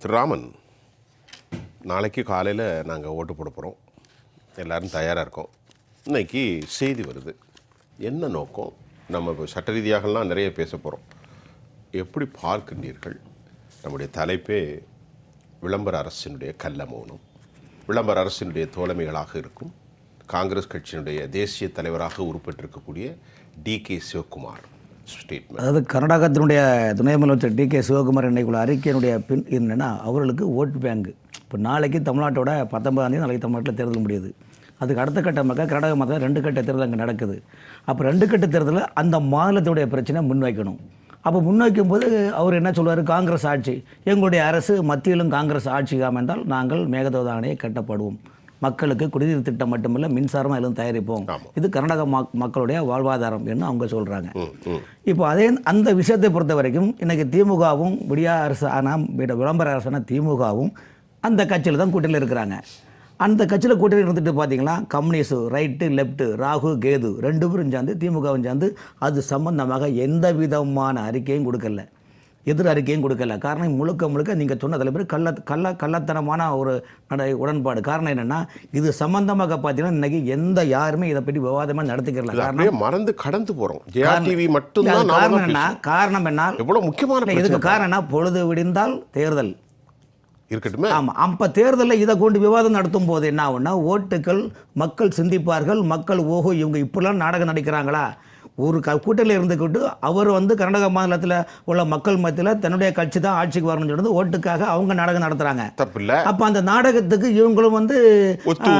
திரு ராமன். நாளைக்கு காலையில் நாங்கள் ஓட்டு போட போகிறோம் எல்லோரும் தயாராக இருக்கோம். இன்னைக்கு செய்தி வருது. என்ன நோக்கம்? நம்ம இப்போ சட்ட ரீதியாகலாம் நிறைய பேச போகிறோம் எப்படி பார்க்கின்றீர்கள்? நம்முடைய தலைப்பே விளம்பர அரசினுடைய கள்ள மௌனம். விளம்பர அரசினுடைய தோழமைகளாக இருக்கும். காங்கிரஸ் கட்சியினுடைய தேசிய தலைவராக உருப்பெற்றிருக்கக்கூடிய டி கே சிவகுமார். ஸ்டேட்மெண்ட் அதாவது கர்நாடகத்தினுடைய துணை முதலமைச்சர் டி கே சிவகுமார் இன்னைக்குள்ள அறிக்கையினுடைய பின் என்னென்னா அவர்களுக்கு ஓட்டு பேங்க் இப்போ நாளைக்கு தமிழ்நாட்டோட பத்தொன்பதாம் தேதி நாளைக்கு தமிழ்நாட்டில் தேர்தல் முடியுது. அதுக்கு அடுத்த கட்டமாக கர்நாடக மாதம் ரெண்டு கட்ட தேர்தல் அங்கே நடக்குது. அப்போ ரெண்டு கட்ட தேர்தலில் அந்த மாநிலத்தினுடைய பிரச்சனை முன்வைக்கணும். அப்போ முன்வைக்கும் போது அவர் என்ன சொல்வார்? காங்கிரஸ் ஆட்சி. எங்களுடைய அரசு மத்தியிலும் காங்கிரஸ் ஆட்சி அமைந்தால் நாங்கள் மேகதோதானையை கட்டப்படுவோம். மக்களுக்கு குடிநீர் திட்டம் மட்டுமில்ல மின்சாரமாக எல்லாம் தயாரிப்போம். இது கர்நாடக மக் மக்களுடைய வாழ்வாதாரம் என்று அவங்க சொல்கிறாங்க இப்போ அதே அந்த விஷயத்தை பொறுத்த வரைக்கும் இன்னைக்கு திமுகவும் விடியா அரசு ஆனால் விளம்பர அரசான திமுகவும் அந்த கட்சியில் தான் கூட்டணியில் இருக்கிறாங்க. அந்த கட்சியில் கூட்டணி இருந்துட்டு பார்த்தீங்களா communist right left Rahu Ketu ரெண்டு பேரும் சேர்ந்து திமுகவும் சேர்ந்து அது சம்பந்தமாக எந்த விதமான அறிக்கையும் கொடுக்கல. எதிர் அறிக்கையும் கொடுக்கல. காரணம் முழுக்க முழுக்க நீங்கள் சொன்ன தலைவர் கள்ள கள்ள கள்ளத்தனமான ஒரு நட உடன்பாடு. காரணம் என்னென்னா இது சம்பந்தமாக பார்த்தீங்கன்னா இன்னைக்கு எந்த யாருமே இதை பற்றி விவாதமாக நடத்திக்கிறல காரணம் மறந்து கடந்து போறோம். ஜெயா டிவி மட்டும்தான் அது நாம காரணம் என்ன? காரணம் என்ன. எவ்வளவு முக்கியமான இதுக்கு காரணம் என்ன? பொழுது விடிந்தால் தேர்தல். இருக்கட்டுமே? ஆமாம் அப்போ தேர்தலில் இதை கொண்டு விவாதம் நடத்தும் போது என்ன ஆகும்னா ஓட்டுக்கள் மக்கள் சிந்திப்பார்கள் மக்கள் ஓஹோ இவங்க இப்படிலாம் நாடகம் நடிக்கிறாங்களா? ஒரு க கூட்டணியில் இருந்துக்கிட்டு அவர் வந்து கர்நாடக மாநிலத்தில் உள்ள மக்கள் மத்தியில் தன்னுடைய கட்சி தான் ஆட்சிக்கு வரணும்னு சொல்லிட்டு ஓட்டுக்காக அவங்க நாடகம் நடத்துகிறாங்க தப்பு இல்ல அப்போ அந்த நாடகத்துக்கு இவங்களும் வந்து ஒத்து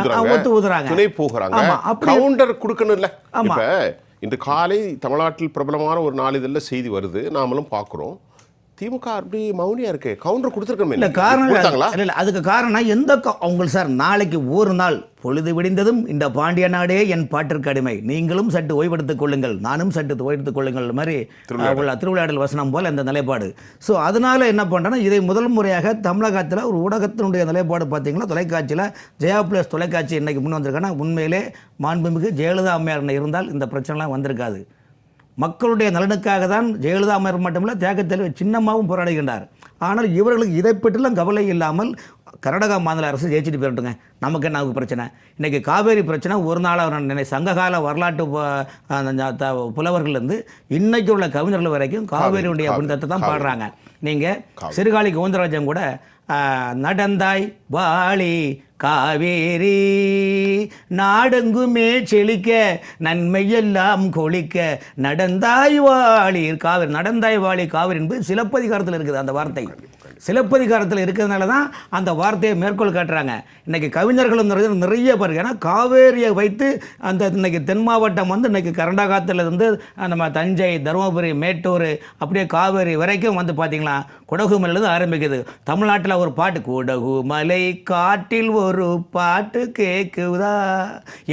ஊதுறாங்க. துணை போகிறாங்க. கவுண்டர் கொடுக்கணும்ல ஆமா. இப்ப இன்று காலை தமிழ்நாட்டில் பிரபலமான ஒரு நாளிதழில் செய்தி வருது. நாமளும் பார்க்குறோம். திமுக அப்படி மௌனியா இருக்கு? கவுண்டர் கொடுத்துருக்கோமே இல்லை காரணம் இல்லை இல்லை அதுக்கு காரணம் எந்த அவங்க சார் நாளைக்கு ஒரு நாள் பொழுது விடிந்ததும் இந்த பாண்டிய நாடே என் பாட்டிற்கு அடிமை. நீங்களும் சற்று ஓய்வெடுத்துக் கொள்ளுங்கள். நானும் சற்று ஓய்வெடுத்துக் கொள்ளுங்கள் மாதிரி உள்ள திருவிளையாடல் வசனம் போல் இந்த நிலைப்பாடு. ஸோ அதனால என்ன பண்ணுறேன்னா இதை முதல் முறையாக தமிழகத்தில் ஒரு ஊடகத்தினுடைய நிலைப்பாடு பார்த்தீங்கன்னா தொலைக்காட்சியில் ஜெயா பிளஸ் தொலைக்காட்சி இன்னைக்கு முன் வந்திருக்காங்கன்னா உண்மையிலே மாண்புமிகு ஜெயலலிதா அம்மையார் இருந்தால் இந்த பிரச்சனைலாம் வந்திருக்காது. மக்களுடைய நலனுக்காக தான் ஜெயலலிதா அமர் மட்டுமல்ல தியாகத்தில் சின்னமாகவும் போராடுகின்றார். ஆனால் இவர்களுக்கு இதை பற்றிலாம் கவலை இல்லாமல் கர்நாடகா மாநில அரசு ஜெயிச்சுட்டு போயிட்டுங்க நமக்கு என்ன பிரச்சனை? இன்றைக்கி காவேரி பிரச்சனை ஒரு நாளாக நினை சங்ககால வரலாற்று புலவர்கள்லேருந்து இன்னைக்கு உள்ள கவிஞர்கள் வரைக்கும் காவேரியுடைய காவேரி, புனிதத்தை தான். பாடுறாங்க. நீங்கள் சிறுகாலி கோவிந்தராஜன் கூட நடந்தாய் வாளி காவேரி. நாடெங்குமே செழிக்க நன்மையெல்லாம் கொளிக்க நடந்தாய் வாளி காவிரி. நடந்தாய் வாளி காவிரி என்பது சிலப்பதிகாரத்தில் இருக்குது அந்த வார்த்தை. சிலப்பதிகாரத்தில் இருக்கிறதுனால தான் அந்த வார்த்தையை மேற்கோள் காட்டுறாங்க. இன்றைக்கி கவிஞர்களும் நிறைய நிறைய பேர் ஏன்னா காவேரியை வைத்து அந்த இன்னைக்கு தென் மாவட்டம் வந்து இன்றைக்கி கர்நாடகத்தில் இருந்து நம்ம தஞ்சை தருமபுரி மேட்டூர் அப்படியே காவேரி வரைக்கும் வந்து பார்த்திங்களா குடகு மலையிலேருந்து ஆரம்பிக்குது. தமிழ்நாட்டில் ஒரு பாட்டு குடகு மலை காட்டில் ஒரு பாட்டு கேட்குதா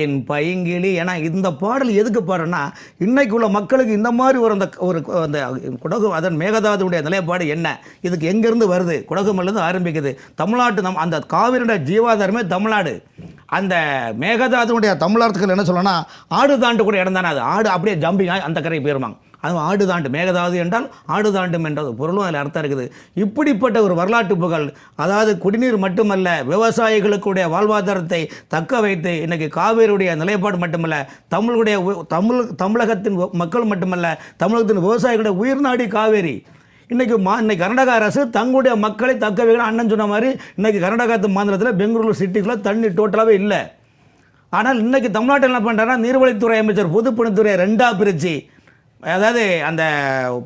என் பைங்கிளி ஏன்னா இந்த பாடல் எதுக்கு பாடுறேன்னா இன்றைக்கு உள்ள மக்களுக்கு இந்த மாதிரி ஒரு அந்த ஒரு அந்த குடகு அதன் மேகதாதுடைய நிலைப்பாடு என்ன? இதுக்கு எங்கேருந்து வருது குடகுமலேருந்து ஆரம்பிக்குது. தமிழ்நாட்டு நம் அந்த காவிரியோட ஜீவாதாரமே தமிழ்நாடு. அந்த மேகதாதுனுடைய தமிழர்த்துக்கள் என்ன சொல்லணும்னா ஆடு தாண்டு கூட இடம் தானே அது. ஆடு அப்படியே ஜம்பிங் அந்த கரை போயிருவாங்க. அது ஆடு தாண்டு மேகதாது என்றால் ஆடு தாண்டும் என்ற பொருளும் அதில் அர்த்தம் இருக்குது. இப்படிப்பட்ட ஒரு வரலாற்று புகழ் அதாவது குடிநீர் மட்டுமல்ல விவசாயிகளுக்குடைய வாழ்வாதாரத்தை தக்க வைத்து இன்றைக்கி காவேரியுடைய நிலைப்பாடு மட்டுமல்ல தமிழுடைய உ- தமிழ் தமிழகத்தின் மக்கள் மட்டுமல்ல தமிழகத்தின் விவசாயிகளுடைய உயிர்நாடி காவேரி. இன்றைக்கி மா இன்னைக்கு கர்நாடக அரசு தங்களுடைய மக்களை தக்க வைக்கணும் அண்ணன் சொன்ன மாதிரி இன்றைக்கி கர்நாடகத்து மாநிலத்தில் பெங்களூரு சிட்டிக்குள்ளே தண்ணி டோட்டலாகவே இல்லை. ஆனால் இன்றைக்கி தமிழ்நாட்டில் என்ன பண்ணுறாங்கன்னா நீர்வழித்துறை அமைச்சர் பொதுப்பணித்துறை ரெண்டாக பிரிச்சு அதாவது அந்த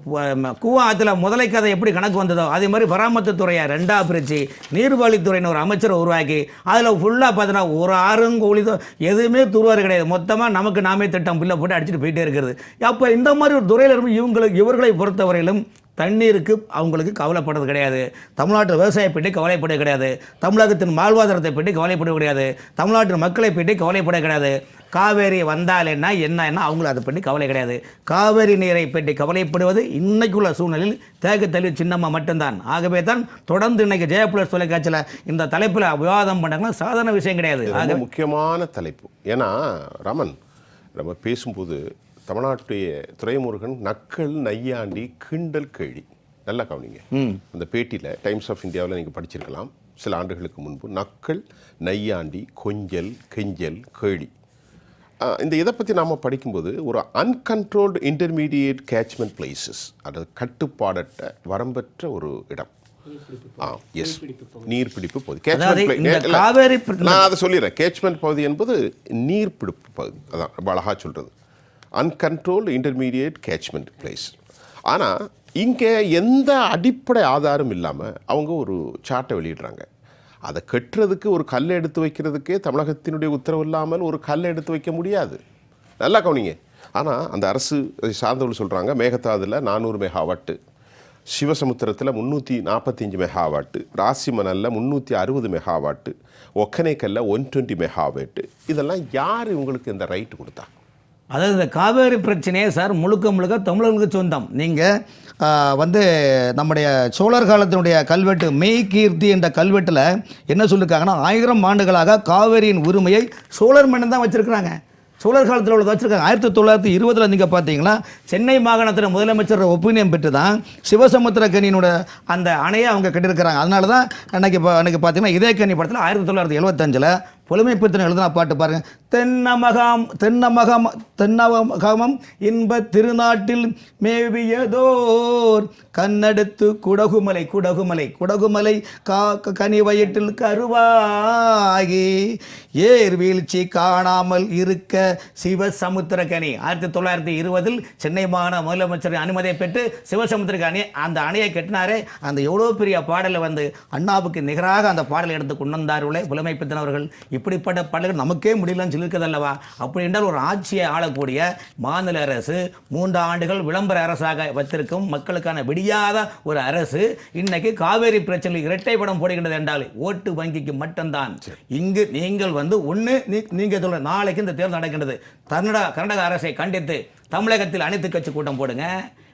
ப- கூவா ஆற்றுல முதலை கதை எப்படி கணக்கு வந்ததோ அதே மாதிரி பராமத்து துறையை ரெண்டா பிரித்து நீர்வழித்துறைன்னு ஒரு அமைச்சரை உருவாக்கி அதில் ஃபுல்லாக பார்த்தீங்கன்னா ஒரு ஆறும் கூலிதோ எதுவுமே துருவாரு கிடையாது. மொத்தமாக நமக்கு நாமே திட்டம் பிள்ளை போட்டு அடிச்சுட்டு போயிட்டே இருக்கிறது. அப்போ இந்த மாதிரி ஒரு துறையில் இருக்கும் இவங்களுக்கு இவர்களை பொறுத்தவரையிலும் தண்ணீருக்கு அவங்களுக்கு கவலைப்படுறது கிடையாது. தமிழ்நாட்டு விவசாய பற்றி கவலைப்பட கிடையாது. தமிழகத்தின் வாழ்வாதாரத்தை பற்றி கவலைப்பட கிடையாது. தமிழ்நாட்டின் மக்களை பற்றி கவலைப்பட கிடையாது. காவேரி வந்தால் என்ன என்ன என்ன அவங்களுக்கு அதை பற்றி கவலை கிடையாது. காவேரி நீரை பற்றி கவலைப்படுவது இன்னைக்குள்ள சூழ்நிலையில் தேக்க தெளிவு சின்னம்மா மட்டும்தான். ஆகவே தான் தொடர்ந்து இன்னைக்கு ஜெயப்புலர் தொலைக்காட்சியில் இந்த தலைப்பில் விவாதம் பண்ணாங்கன்னா சாதாரண விஷயம் கிடையாது. ரொம்ப முக்கியமான தலைப்பு. ஏன்னா ராமன் நம்ம பேசும்போது தமிழ்நாட்டுடைய துரைமுருகன் நக்கல் நையாண்டி கிண்டல் கேள்வி நல்லா கவனிங்க. அந்த பேட்டியில் டைம்ஸ் ஆஃப் இந்தியாவில் நீங்கள் படிச்சிருக்கலாம். சில ஆண்டுகளுக்கு முன்பு நக்கல் நையாண்டி கொஞ்சல் கெஞ்சல் ஆஹ் இந்த இதை பற்றி நாம் படிக்கும்போது ஒரு அன்கண்ட்ரோல்டு இன்டர்மீடியேட் கேட்ச்மெண்ட் பிளேசஸ் அதாவது கட்டுப்பாடற்ற வரம்பற்ற ஒரு இடம். ஆ எஸ் நீர்பிடிப்பு பகுதி. நான் அதை சொல்லிடுறேன். கேட்ச்மெண்ட் பகுதி என்பது நீர்பிடிப்பு பகுதி. அதான் ரொம்ப அழகாக சொல்கிறது அன்கண்ட்ரோல்டு இன்டர்மீடியேட் கேட்ச்மெண்ட் பிளேஸ் ஆனால் இங்கே எந்த அடிப்படை ஆதாரம் இல்லாமல் அவங்க ஒரு சார்ட்டை வெளியிடுறாங்க. அதை கட்டுறதுக்கு ஒரு கல்லை எடுத்து வைக்கிறதுக்கே தமிழகத்தினுடைய உத்தரவு இல்லாமல் ஒரு கல்லை எடுத்து வைக்க முடியாது. நல்லா கவனிங்க. ஆனால் அந்த அரசு அதை சார்ந்தவர்கள் சொல்கிறாங்க மேகத்தாதில் நானூறு மெகாவாட்டு சிவசமுத்திரத்தில் முந்நூற்றி நாற்பத்தஞ்சு மெகாவாட்டு ராசிமணலில் முந்நூற்றி அறுபது மெகாவாட்டு ஒக்கனைக்கல்ல ஒன் டுவெண்ட்டி மெகாவேட்டு. இதெல்லாம் யார் இவங்களுக்கு இந்த ரைட்டு கொடுத்தா? அதாவது இந்த காவேரி பிரச்சனையே சார் முழுக்க முழுக்க தமிழர்களுக்கு சொந்தம். நீங்கள் வந்து நம்முடைய சோழர் காலத்தினுடைய கல்வெட்டு மெய் கீர்த்தி என்ற கல்வெட்டில் என்ன சொல்லியிருக்காங்கன்னா ஆயிரம் ஆண்டுகளாக காவேரியின் உரிமையை சோழர் மன்னன் தான் வச்சிருக்கிறாங்க. சோழர் காலத்தில் உள்ளதை வச்சுருக்காங்க. ஆயிரத்தி தொள்ளாயிரத்தி இருபதில் நீங்கள் பார்த்தீங்கன்னா சென்னை மாகாணத்தில் முதலமைச்சர் ஒப்பீனியம் பெற்று தான் சிவசமுத்திர கனியினோட அந்த அணையை அவங்க கட்டியிருக்கிறாங்க. அதனால தான் அன்றைக்கி இப்போ அன்றைக்கி பார்த்தீங்கன்னா இதே கனி படத்தில் ஆயிரத்தி தொள்ளாயிரத்தி எழுபத்தஞ்சில் புலமை பித்தனை பாட்டு பாருங்க. தென்னமகாம் தென்னமகம் தென்னமகமம் இன்ப திருநாட்டில் மேவியதோர். கண்ணெடுத்து குடகுமலை குடகுமலை குடகுமலை கா கனி வயிற்றில் கருவாகி. ஏர் வீழ்ச்சி காணாமல் இருக்க சிவசமுத்திர கனி ஆயிரத்தி தொள்ளாயிரத்தி இருபதில் சென்னை மாகாண முதலமைச்சர் அனுமதியை பெற்று சிவசமுத்திர அந்த அணையை கட்டினாரே. அந்த எவ்வளோ பெரிய பாடலை வந்து அண்ணாவுக்கு நிகராக அந்த பாடலை எடுத்து கொண்டு வந்தார்களே. புலமை பித்தன் அவர்கள் இப்படிப்பட்ட பாடல்கள் நமக்கே முடியலன்னு சொல்லியிருக்கதல்லவா அப்படி என்றால் ஒரு ஆட்சியை ஆளக்கூடிய மாநில அரசு மூன்று ஆண்டுகள் விளம்பர அரசாக வைத்திருக்கும் மக்களுக்கான விடியாத ஒரு அரசு இன்னைக்கு காவேரி பிரச்சனையில் இரட்டை படம் போடுகின்றது என்றால் ஓட்டு வங்கிக்கு மட்டும்தான். இங்கு நீங்கள் வந்து ஒன்று நீங்கள் சொல்ல நாளைக்கு இந்த தேர்தல் நடக்கின்றது. கர்நாடகா கர்நாடக அரசை கண்டித்து தமிழகத்தில் அனைத்து கட்சி கூட்டம் போடுங்க.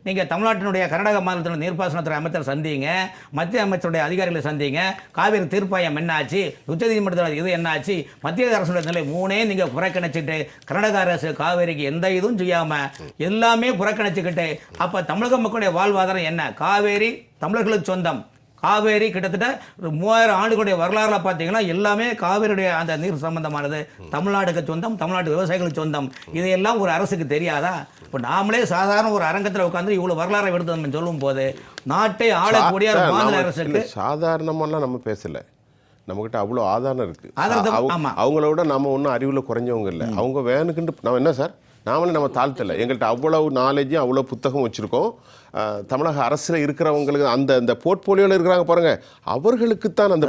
நீங்கள் தமிழ்நாட்டினுடைய கர்நாடக மாநிலத்தினுடைய நீர்ப்பாசனத்துறை அமைச்சர் சந்திங்க. மத்திய அமைச்சருடைய அதிகாரிகளை சந்திங்க. காவிரி தீர்ப்பாயம் என்னாச்சு? உச்சநீதிமன்றத்தில் இது என்னாச்சு? மத்திய அரசுடைய நிலை மூணே நீங்கள் புறக்கணிச்சிட்டு கர்நாடக அரசு காவேரிக்கு எந்த இதுவும் செய்யாமல் எல்லாமே புறக்கணிச்சுக்கிட்டு அப்போ தமிழக மக்களுடைய வாழ்வாதாரம் என்ன? காவேரி தமிழர்களுக்கு சொந்தம். காவேரி கிட்டத்தட்ட ஒரு மூவாயிரம் ஆண்டுகளுடைய வரலாறுல பார்த்தீங்கன்னா எல்லாமே காவேரியுடைய அந்த நீர் சம்பந்தமானது. தமிழ்நாடுக்கு சொந்தம் தமிழ்நாட்டு விவசாயிகளுக்கு சொந்தம். இதையெல்லாம் ஒரு அரசுக்கு தெரியாதா? இப்போ நாமளே சாதாரண ஒரு அரங்கத்தில் உட்காந்து இவ்வளோ வரலாறை எடுத்து நம்ம சொல்லும் போது நாட்டை ஆளக்கூடிய மாநில அரசுக்கு இல்ல, சாதாரணமாலாம் நம்ம பேசல. நம்மகிட்ட அவ்வளோ ஆதாரம் இருக்கு. ஆதாரத்தை- அவங்க- ஆமா. அவங்கள விட நம்ம ஒன்றும் அறிவில் குறைஞ்சவங்க இல்லை. அவங்க வேணுக்குன்ட்டு நம்ம என்ன சார்? நாமளே நம்ம தாழ்த்தல. எங்கள்கிட்ட அவ்வளவு நாலேஜும் அவ்வளோ புத்தகம் வச்சுருக்கோம். தமிழக அரசில் இருக்கிறவங்களுக்கு அந்த அந்த போர்ட்போலியோவில் இருக்கிறாங்க பாருங்க. அவர்களுக்கு தான் அந்த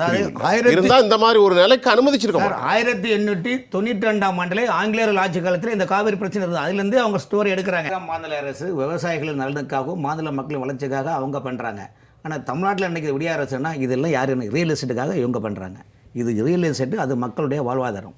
இருந்தால் இந்த மாதிரி ஒரு நிலைக்கு அனுமதிச்சிருக்க சார் மாட்டாங்க. ஆயிரத்தி எண்ணூற்றி தொண்ணூற்றி ரெண்டாம் ஆண்டிலே ஆங்கிலேயர்கள் ஆட்சி காலத்தில் இந்த காவிரி பிரச்சனை இருந்தது. அதுலேருந்து அவங்க ஸ்டோரி எடுக்கிறாங்க. மாநில அரசு விவசாயிகளின் நலனுக்காகவும் மாநில மக்களின் வளர்ச்சிக்காக அவங்க பண்ணுறாங்க ஆனால் தமிழ்நாட்டில் இன்னைக்கு விடிய அரசுன்னா இதெல்லாம் யார் ரியல் எஸ்டேட்டுக்காக இவங்க பண்ணுறாங்க இது ரியல் எஸ்டேட் அது மக்களுடைய வாழ்வாதாரம்.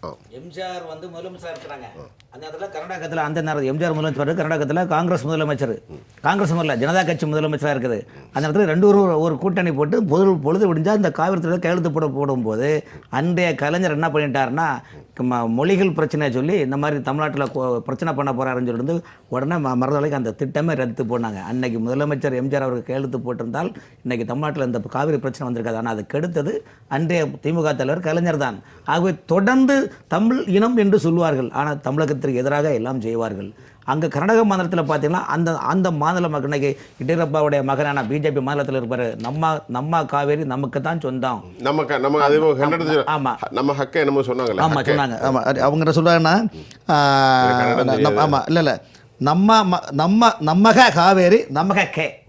ஆ. எம்ஜிஆர் வந்து முதலமைச்சராக இருக்கிறாங்க. அந்த இடத்துல கர்நாடகத்தில் அந்த நேரம் எம்ஜிஆர் முதலமைச்சர் கர்நாடகத்தில் காங்கிரஸ் முதலமைச்சர். காங்கிரஸ் முதல்ல ஜனதா கட்சி முதலமைச்சராக இருக்குது. அந்த நேரத்தில் ரெண்டு ஒரு ஒரு கூட்டணி போட்டு பொது பொழுது விடிஞ்சால் இந்த காவிரத்தில் கையெழுத்து போட போடும்போது அன்றைய கலைஞர் என்ன பண்ணிட்டாருன்னா ம- மொழிகள் பிரச்சனையை சொல்லி இந்த மாதிரி தமிழ்நாட்டில் பிரச்சனை பண்ண போகிறாருன்னு சொல்லிட்டு உடனே ம- அந்த திட்டமே ரத்து போனாங்க. அன்னைக்கு முதலமைச்சர் எம்ஜிஆர் அவருக்கு கையெழுத்து போட்டிருந்தால் இன்னைக்கு தமிழ்நாட்டில் இந்த காவிரி பிரச்சனை வந்திருக்காது. ஆனால் அது கெடுத்தது அன்றைய திமுக தலைவர் கலைஞர் தான் ஆகவே தொடர்ந்து தமிழ் இனம் என்று சொல்வார்கள் ஆனால் தமிழகத்திற்கு எதிராக எல்லாம் செய்வார்கள். அங்கே கர்நாடக மாநிலத்தில் பார்த்தீங்கன்னா அந்த அந்த மாநில மக்கள் இன்னைக்கு எடியூரப்பாவுடைய மகனான பிஜேபி மாநிலத்தில் இருப்பார். நம்ம நம்ம காவேரி நமக்கு தான் சொந்தம். நம்ம க- நம்ம அதே மாதிரி கன்னடத்துல ஆமா. நம்ம ஹக்க என்னமோ சொன்னாங்கல்ல ஆமாம். சொன்னாங்க. ஆமாம் அவங்க சொல்கிறாங்கன்னா. ஆமாம் இல்லை இல்லை. நம்ம நம்ம நம்மக காவேரி நமக கே.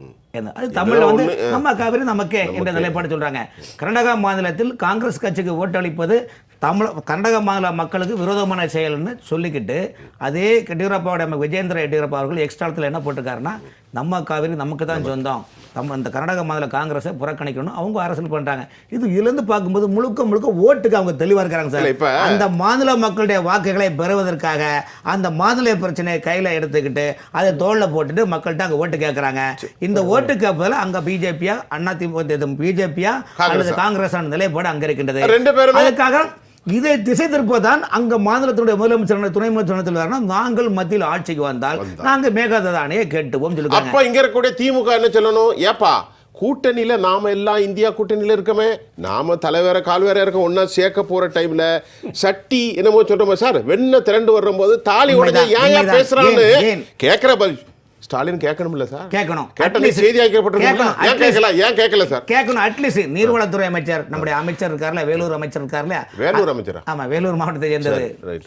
அது தமிழ்ல வந்து நம்ம காவிரி நமக்கே என்ற நிலைப்பாடு சொல்றாங்க. கர்நாடகா மாநிலத்தில் காங்கிரஸ் கட்சிக்கு ஓட்டளிப்பது தமிழ் கர்நாடக மாநில மக்களுக்கு விரோதமான செயல்னு சொல்லிக்கிட்டு அதே எடியூரப்பாவோட மகன் விஜேந்திர எடியூரப்பா அவர்கள் எக்ஸ்ட்ராத்தில் என்ன போட்டிருக்காருன்னா நம்ம காவிரி நமக்கு தான் சொந்தம். நம்ம இந்த கர்நாடக மாநில காங்கிரஸை புறக்கணிக்கணும் அவங்க அரசியல் பண்றாங்க. இது இதுலேருந்து பார்க்கும்போது முழுக்க முழுக்க ஓட்டுக்கு அவங்க தெளிவா இருக்காங்க இல்ல, சார் இப்ப- அந்த மாநில மக்களுடைய வாக்குகளை பெறுவதற்காக அந்த மாநில பிரச்சனையை கையில் எடுத்துக்கிட்டு அதை தோளில் போட்டுட்டு மக்கள்கிட்ட அங்கே ஓட்டு கேட்குறாங்க இந்த ஓட்டு கேட்பதில் அங்கே பிஜேபியா அண்ணா திமுக பிஜேபியா அல்லது காங்கிரஸ் நிலைப்பாடு அங்கே இருக்கின்றது. அதுக்காக இதை திசை திருப்பதான் அங்க மாநிலத்தினுடைய முதலமைச்சர் துணை முதலமைச்சர் நாங்கள் மத்தியில் ஆட்சிக்கு வந்தால் நாங்க மேகதாதானையே கேட்டுவோம் சொல்லுவாங்க அப்ப இங்க இருக்கக்கூடிய திமுக என்ன சொல்லணும்? ஏப்பா கூட்டணியில நாம எல்லாம் இந்தியா கூட்டணியில இருக்கமே. நாம தலைவேற கால்வேற இருக்க ஒன்னா சேர்க்க போற டைம்ல சட்டி என்னமோ சொல்றோமே சார். வெண்ண திரண்டு வரும்போது தாலி உடனே ஏன் ஏன்? கேக்குற பதில். ஸ்டாலின் கேட்கணும்ல சார்? கேட்கணும். கேட்டது Atleast- செய்தி ஆக்கப்பட்டிருக்கணும் கேட்கணும். ஏன் கேட்கல? ஏன் கேட்கல சார்? கேட்கணும். அட்லீஸ்ட் நீர்வளத்துறை அமைச்சர் நம்முடைய அமைச்சர் இருக்கார்ல வேலூர் அமைச்சர் இருக்கார்ல. வேலூர் அமைச்சரா? ஆமா வேலூர் மாவட்டத்தை சேர்ந்தது. ரைட்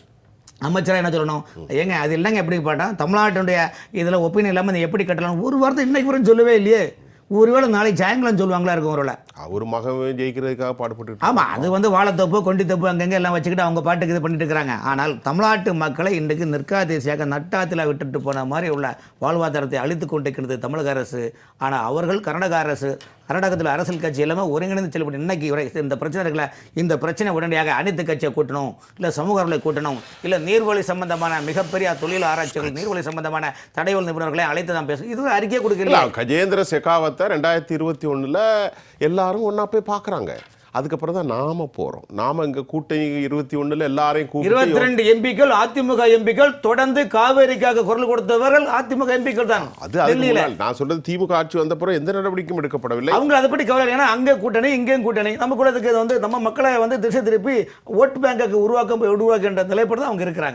அமைச்சரா என்ன சொல்லணும்? ஏங்க அது இல்லைங்க எப்படி பாட்டா? தமிழ்நாட்டுடைய இதில் ஒப்பீனியன் இல்லாமல் எப்படி கட்டலாம்? ஒரு வார்த்தை இன்னைக்கு வரையும் சொல்லவே இல்லையே. ஒருவேளை நாளைக்கு சாயங்காலம் சொல்லுவாங்களா இருக்கும் ஒருவேளை அவர் மகன் ஜெயிக்கிறதுக்காக பாடுபட்டு ஆமாம் அது வந்து வாழைத்தோப்பு கொண்டித்தோப்பு அங்கங்கே எல்லாம் வச்சுக்கிட்டு அவங்க பாட்டுக்கு இது பண்ணிட்டு இருக்கிறாங்க. ஆனால் தமிழ்நாட்டு மக்களை இன்றைக்கு நிற்காதேசியாக நட்டாத்தில் விட்டுட்டு போன மாதிரி உள்ள வாழ்வாதாரத்தை அழித்து கொண்டிருக்கிறது தமிழக அரசு. ஆனால் அவர்கள் கர்நாடக அரசு கர்நாடகத்தில் அரசியல் கட்சி எல்லாமே ஒருங்கிணைந்து செல்லப்பட்டு இன்னைக்கு இந்த பிரச்சனை இருக்குல்ல இந்த பிரச்சனை உடனடியாக அனைத்து கட்சியை கூட்டணும் இல்லை சமூக அறிவை கூட்டணும் இல்லை நீர்வழி சம்பந்தமான மிகப்பெரிய தொழில் ஆராய்ச்சிகள் நீர்வழி சம்பந்தமான தடைவல் நிபுணர்களை அழைத்து தான் பேசும் இது அறிக்கை கொடுக்கல கஜேந்திர செகாவத்தை ரெண்டாயிரத்தி இருபத்தி ஒண்ணுல எல்லாரும் ஒண்ணா போய் பார்க்கறாங்க. அதுக்கப்புறம் தான் நாம போறோம். நாம இங்க கூட்டணி இருபத்தி ஒண்ணுல எல்லாரையும் இருபத்தி ரெண்டு எம்பிக்கள் அதிமுக எம்பிக்கள் தொடர்ந்து காவேரிக்காக குரல் கொடுத்தவர்கள் அதிமுக எம்பிக்கள் தான். அது நான் சொல்றது திமுக ஆட்சி வந்தப்புறம் எந்த நடவடிக்கையும் எடுக்கப்படவில்லை. அவங்க அதை பற்றி கவலை. ஏன்னா அங்கே கூட்டணி இங்கேயும் கூட்டணி. நம்ம கூட வந்து நம்ம மக்களை வந்து திசை திருப்பி ஓட்டு பேங்கை உருவாக்க உருவாக்குன்ற நிலைப்பாடு அவங்க இருக்கிறாங்க.